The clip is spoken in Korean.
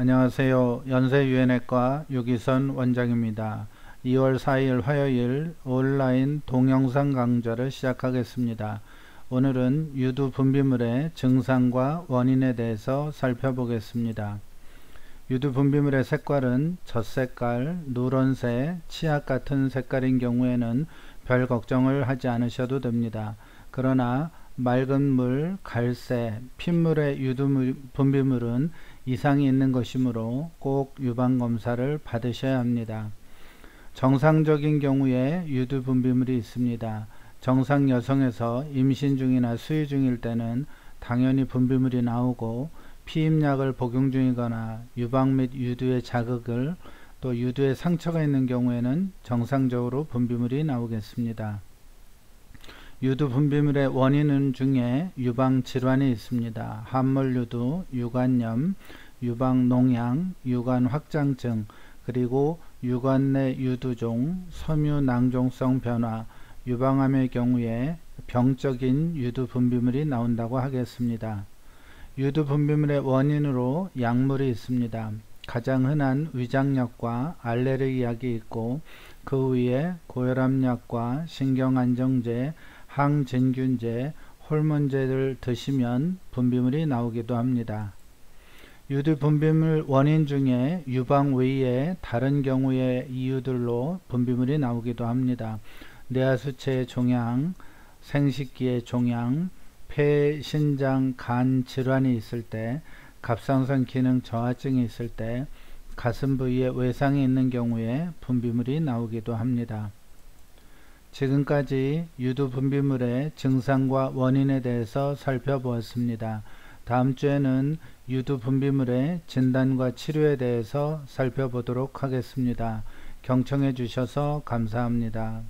안녕하세요. 연세유해내과 유기선 원장입니다. 2월 4일 화요일 온라인 동영상 강좌를 시작하겠습니다. 오늘은 유두 분비물의 증상과 원인에 대해서 살펴보겠습니다. 유두 분비물의 색깔은 젖색깔, 누런색, 치약 같은 색깔인 경우에는 별 걱정을 하지 않으셔도 됩니다. 그러나 맑은 물, 갈색, 핏물의 유두 분비물은 이상이 있는 것이므로 꼭 유방검사를 받으셔야 합니다. 정상적인 경우에 유두 분비물이 있습니다. 정상 여성에서 임신 중이나 수유 중일 때는 당연히 분비물이 나오고 피임약을 복용 중이거나 유방 및 유두의 자극을 또 유두에 상처가 있는 경우에는 정상적으로 분비물이 나오겠습니다. 유두 분비물의 원인은 중에 유방 질환이 있습니다. 함몰유두, 유관염, 유방 농양, 유관 확장증, 그리고 유관 내 유두종, 섬유 낭종성 변화, 유방암의 경우에 병적인 유두 분비물이 나온다고 하겠습니다. 유두 분비물의 원인으로 약물이 있습니다. 가장 흔한 위장약과 알레르기 약이 있고 그 위에 고혈압약과 신경안정제, 항진균제, 호르몬제를 드시면 분비물이 나오기도 합니다. 유두 분비물 원인 중에 유방 외에 다른 경우의 이유들로 분비물이 나오기도 합니다. 뇌하수체의 종양, 생식기의 종양, 폐, 신장, 간 질환이 있을 때, 갑상선 기능 저하증이 있을 때, 가슴 부위에 외상이 있는 경우에 분비물이 나오기도 합니다. 지금까지 유두 분비물의 증상과 원인에 대해서 살펴보았습니다. 다음 주에는 유두 분비물의 진단과 치료에 대해서 살펴보도록 하겠습니다. 경청해 주셔서 감사합니다.